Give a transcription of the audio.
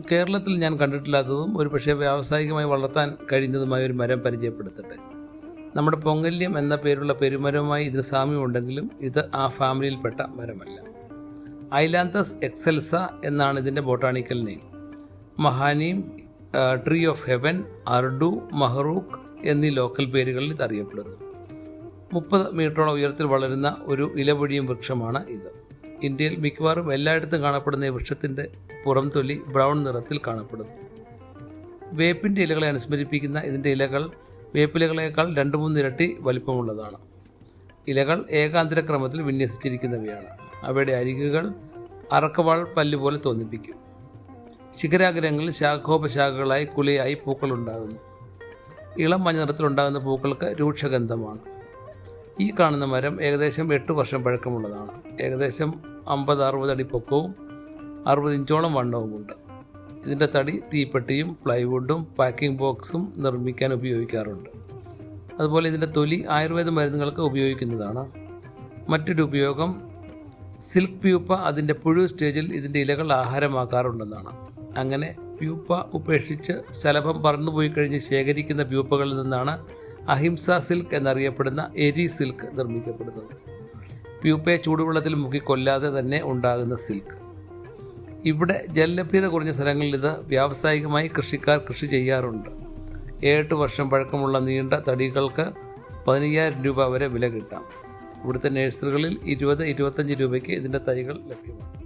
കേരളത്തിൽ ഞാൻ കണ്ടിട്ടില്ലാത്തതും ഒരു പക്ഷേ വ്യാവസായികമായി വളർത്താൻ കഴിഞ്ഞതുമായ ഒരു മരം പരിചയപ്പെടുത്തട്ടെ. നമ്മുടെ പൊങ്കല്യം എന്ന പേരുള്ള പെരുമരവുമായി ഇതിന് സാമ്യമുണ്ടെങ്കിലും ഇത് ആ ഫാമിലിയിൽപ്പെട്ട മരമല്ല. ഐലാന്തസ് എക്സെൽസ എന്നാണ് ഇതിന്റെ botanical name. മഹാനീം tree of heaven അർഡു മഹറൂഖ് എന്നീ ലോക്കൽ പേരുകളിൽ ഇത് അറിയപ്പെടുന്നു മുപ്പത് മീറ്ററോളം ഉയരത്തിൽ വളരുന്ന ഒരു ഇലപൊഴിയും വൃക്ഷമാണ് ഇത്. ഇന്ത്യയിൽ മിക്കവാറും എല്ലായിടത്തും കാണപ്പെടുന്ന ഈ വൃക്ഷത്തിന്റെ പുറംതൊലി ബ്രൗൺ നിറത്തിൽ കാണപ്പെടുന്നു. വേപ്പിന്റെ ഇലകളെ അനുസ്മരിപ്പിക്കുന്ന ഇതിന്റെ ഇലകൾ വേപ്പിലകളേക്കാൾ രണ്ട് മൂന്ന് ഇരട്ടി വലിപ്പമുള്ളതാണ്. ഇലകൾ ഏകാന്തര ക്രമത്തിൽ വിന്യസിച്ചിരിക്കുന്നവയാണ്. അവയുടെ അരികുകൾ അറക്കവാൾ പല്ല് പോലെ തോന്നിപ്പിക്കും. ശിഖരാഗ്രഹങ്ങളിൽ ശാഖോപശാഖകളായി കുലയായി പൂക്കളുണ്ടാകുന്നു ഇളം മഞ്ഞ നിറത്തിലുണ്ടാകുന്ന പൂക്കൾക്ക് രൂക്ഷഗന്ധമാണ്. ഈ കാണുന്ന മരം ഏകദേശം എട്ട് വർഷം പഴക്കമുള്ളതാണ്. ഏകദേശം അമ്പത് അറുപത് അടി പൊക്കവും അറുപത് ഇഞ്ചോളം വണ്ണവുമുണ്ട്. ഇതിന്റെ തടി തീപ്പെട്ടിയും പ്ലൈവുഡും പാക്കിംഗ് ബോക്സും നിർമ്മിക്കാൻ ഉപയോഗിക്കാറുണ്ട്. അതുപോലെ ഇതിന്റെ തൊലി ആയുർവേദ മരുന്നുകൾക്ക് ഉപയോഗിക്കുന്നതാണ്. മറ്റൊരു ഉപയോഗം സിൽക്ക് പ്യൂപ്പ അതിന്റെ പുഴു സ്റ്റേജിൽ ഇതിന്റെ ഇലകൾ ആഹാരമാക്കാറുണ്ടെന്നാണ്. അങ്ങനെ പ്യൂപ്പ ഉപേക്ഷിച്ച് ശലഭം പറന്നുപോയി കഴിഞ്ഞ് ശേഖരിക്കുന്ന പ്യൂപ്പകളിൽ നിന്നാണ് അഹിംസ സിൽക്ക് എന്നറിയപ്പെടുന്ന എരി സിൽക്ക് നിർമ്മിക്കപ്പെടുന്നത്. പ്യൂപ്പയെ ചൂടുവെള്ളത്തിൽ മുക്കി കൊല്ലാതെ തന്നെ ഉണ്ടാകുന്ന സിൽക്ക്. ഇവിടെ ജലലഭ്യത കുറഞ്ഞ സ്ഥലങ്ങളിൽ ഇത് വ്യാവസായികമായി കൃഷിക്കാർ കൃഷി ചെയ്യാറുണ്ട്. ഏഴെട്ട് വർഷം പഴക്കമുള്ള നീണ്ട തടികൾക്ക് പതിനയ്യായിരം രൂപ വരെ വില കിട്ടാം. ഇവിടുത്തെ നഴ്സറികളിൽ ഇരുപത് ഇരുപത്തഞ്ച് രൂപയ്ക്ക് ഇതിന്റെ തൈകൾ ലഭ്യമാണ്.